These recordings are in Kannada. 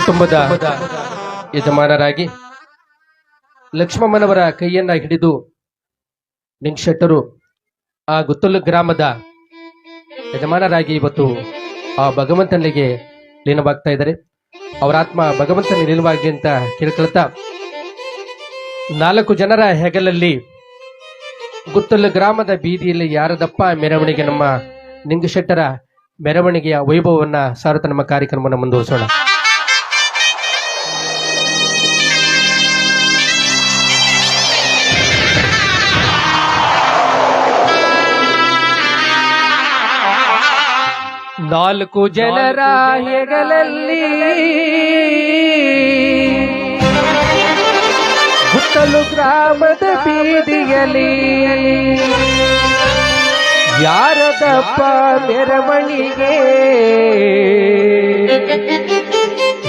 ಕುಟುಂಬದ ಯಜಮಾನರಾಗಿ ಲಕ್ಷ್ಮಮ್ಮನವರ ಕೈಯನ್ನ ಹಿಡಿದು ನಿಂಗ್ಶೆಟ್ಟರು ಆ ಗುತ್ತಲು ಗ್ರಾಮದ ಯಜಮಾನರಾಗಿ ಇವತ್ತು ಆ ಭಗವಂತನಿಗೆ ಲೀನವಾಗ್ತಾ ಇದ್ದಾರೆ. ಅವರ ಆತ್ಮ ಭಗವಂತನ ಲೀನವಾಗಿ ಅಂತ ಕೇಳ್ಕೊಳ್ತಾ ನಾಲ್ಕು ಜನರ ಹೆಗಲಲ್ಲಿ ಗುತ್ತಲು ಗ್ರಾಮದ ಬೀದಿಯಲ್ಲಿ ಯಾರದಪ್ಪ ಮೆರವಣಿಗೆ ನಮ್ಮ ನಿಂಗಶೆಟ್ಟರ ಮೆರವಣಿಗೆಯ ವೈಭವವನ್ನ ಸಾರುತ್ತ ನಮ್ಮ ಕಾರ್ಯಕ್ರಮವನ್ನು ಮುಂದುವರಿಸೋಣ. ನಾಲ್ಕು ಜನರ ಹೆಗಲಲ್ಲಿ ಗುತ್ತಲು ಗ್ರಾಮದ ಬೀದಿಯಲ್ಲಿ ಯಾರದಪ್ಪ ಮೆರವಣಿಗೆ?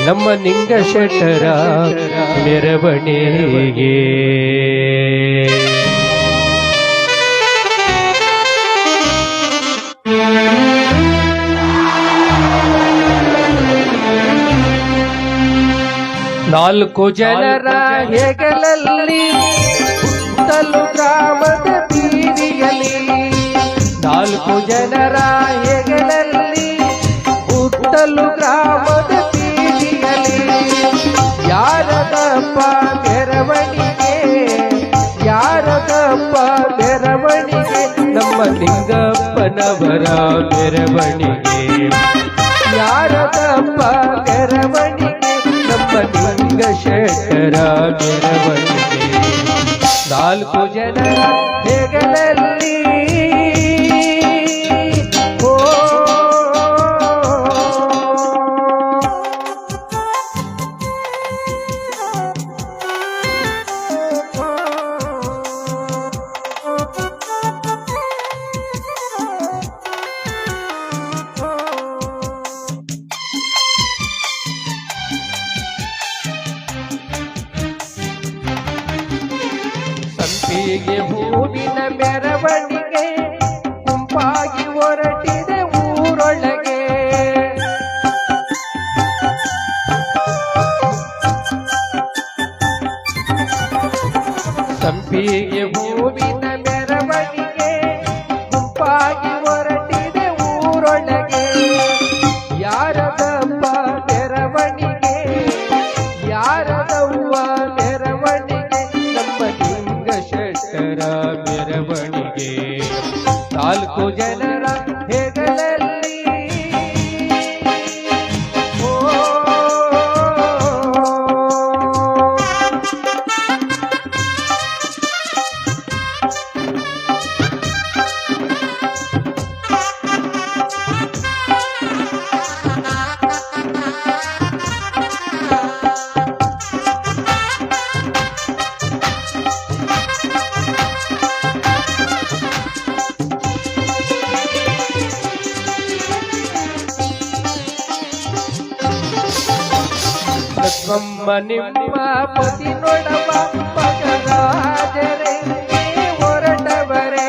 ನಮ್ಮ ನಿಂಗ ಶೆಟ್ಟರ ಮೆರವಣಿಗೆ. ನಾಲ್ಕು ಜನರ ಹೆಗಲಲ್ಲಿ ಸುತ್ತಲು ಗ್ರಾಮದ ಬೀದಿಯಲ್ಲಿ. ನಾಲ್ಕು ಜನರ ಹೆಗಲಲ್ಲಿ ಗುತ್ತಲು ಗ್ರಾಮದ ಬೀದಿಯಲ್ಲಿ. ಯಾರದಪ್ಪ ಮೆರವಣಿಗೆ ಯಾರದಪ್ಪ ಮೆರವಣಿಗೆ ನಮ್ಮ ಲಿಂಗಪ್ಪನವರ ಮೆರವಣಿಗೆ. ಯಾರದಪ್ಪ ಶೇಖರ ಮೆರವಣಿಗೆ ನಾಲ್ಕು ಜನರ ಹೆಗಲಲ್ಲಿ ಸಂಪಿಗೆ ಹೂವಿನ ಮೆರವಣಿಗೆ ಗುಂಪಾಗಿ ಹೊರಟಿದೆ ಊರೊಳಗೆ. ಸಂಪಿಗೆ ಹೂವಿನ ನಾಲ್ಕು ಜನರ ಹೆಗಲಲ್ಲಿ બ્રહ્મ નિમ્મા પતિ નો ડબા પગરાજ રે ઓરડબરે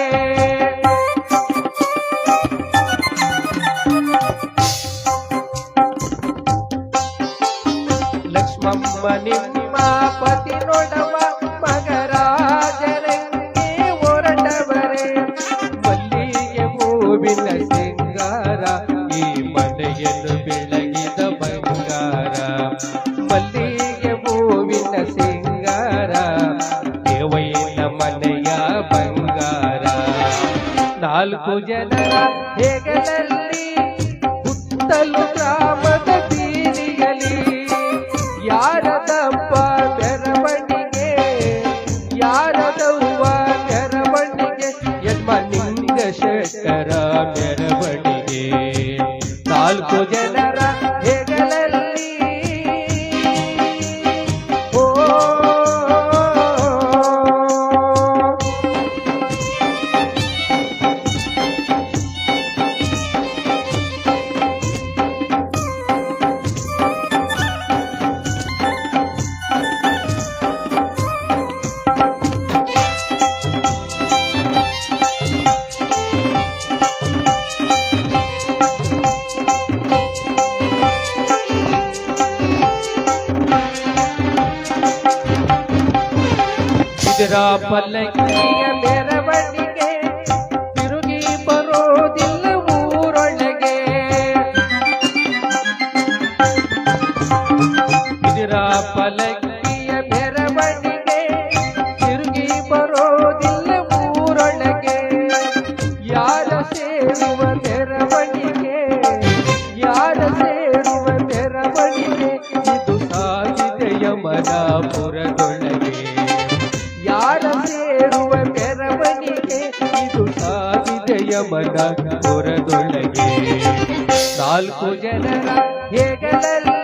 લક્ષ્મણ નિમ્મા પતિ નો ડબા ನಾಲ್ಕು ಜನರ ಹೆಗಲಲ್ಲಿ ಹುತ್ತಲು ಗ್ರಾಮದ ಬೀದಿಯಲ್ಲಿ ಯಾರದಪ್ಪ ಇದರ ಪಲ್ಲಕ್ಕಿಯ ಮೆರವಣಿಗೆ. ತಿರುಗಿ ಬರೋದಿಲ್ಲ ಊರೊಳಗೆ. ಇದರ ಪಲ್ಲಕ್ಕಿಯ ಮೆರವಣಿಗೆ. ತಿರುಗಿ ಬರೋದಿಲ್ಲ ಊರೊಳಗೆ. ಯಾರ ಸೇರುವ ಮೆರವಣಿಗೆ? ಯಾರ ಸೇರುವ ಮೆರವಣಿಗೆ? ಇದು ಸಾಗಿದೆಯ ಮನಾಪುರದೊಳಗೆ ಯಾರ ಸೇರುವ ಇದು ನಾಲ್ಕು ಜನರ ಹೆಗಲಲ್ಲಿ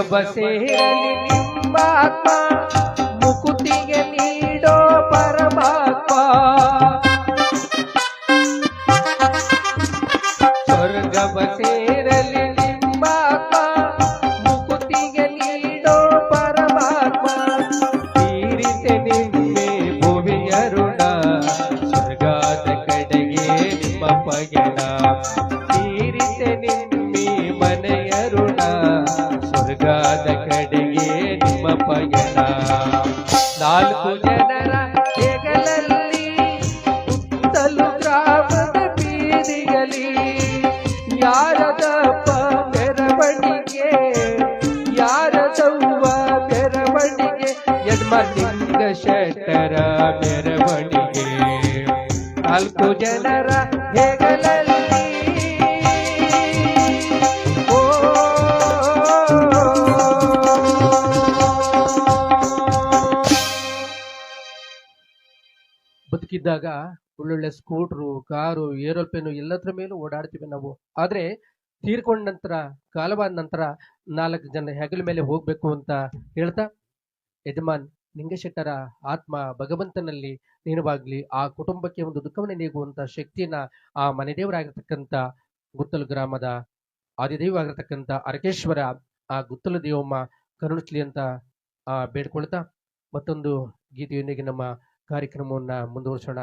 ಬಸೇರಲಿ ನಿಂಬಾತ್ಮ ಮುಕುತಿಗೆ ನೀಡೋ ಪರಮಾತ್ಮ. ಸ್ವರ್ಗ ಬಸೇರಲಿ ನಿಂಬಾತ್ಮ ಮುಕುತಿಗೆ ನೀಡೋ ಪರಮಾತ್ಮ. ತೀರಿತೆ ನಿಮ್ಮೆ ಭುವಿಯರುಣ ಸ್ವರ್ಗದ ಕಡೆಗೆ ನಿಮ್ಮ ಪಯಣ. ನಾಲ್ಕು ಜನರ ಹೆಗಲಲ್ಲಿ. ಬದುಕಿದ್ದಾಗ ಒಳ್ಳೊಳ್ಳೆ ಸ್ಕೂಟ್ರು, ಕಾರು, ಏರೋಪ್ಲೇನು ಎಲ್ಲದ್ರ ಮೇಲೂ ಓಡಾಡ್ತೀವಿ ನಾವು. ಆದ್ರೆ ತೀರ್ಕೊಂಡ ನಂತರ ಕಾಲವಾದ ನಂತರ ನಾಲ್ಕು ಜನ ಹೆಗಲ ಮೇಲೆ ಹೋಗ್ಬೇಕು ಅಂತ ಹೇಳ್ತಾ, ಯಜಮಾನ್ ನಿಂಗಶೆಟ್ಟರ ಆತ್ಮ ಭಗವಂತನಲ್ಲಿ ನೀನವಾಗ್ಲಿ, ಆ ಕುಟುಂಬಕ್ಕೆ ಒಂದು ದುಃಖವನ್ನು ನೀಗುವಂತ ಶಕ್ತಿಯನ್ನ ಆ ಮನೆದೇವರಾಗಿರ್ತಕ್ಕಂಥ ಗುತ್ತಲು ಗ್ರಾಮದ ಆದಿದೇವ ಆಗಿರ್ತಕ್ಕಂಥ ಅರಕೇಶ್ವರ ಆ ಗುತ್ತಲು ದೇವಮ್ಮ ಕರುಣಿಸ್ಲಿ ಅಂತ, ಆ, ಬೇಡ್ಕೊಳ್ತಾ ಮತ್ತೊಂದು ಗೀತೆಯೊಂದಿಗೆ ನಮ್ಮ ಕಾರ್ಯಕ್ರಮವನ್ನ ಮುಂದುವರಿಸೋಣ.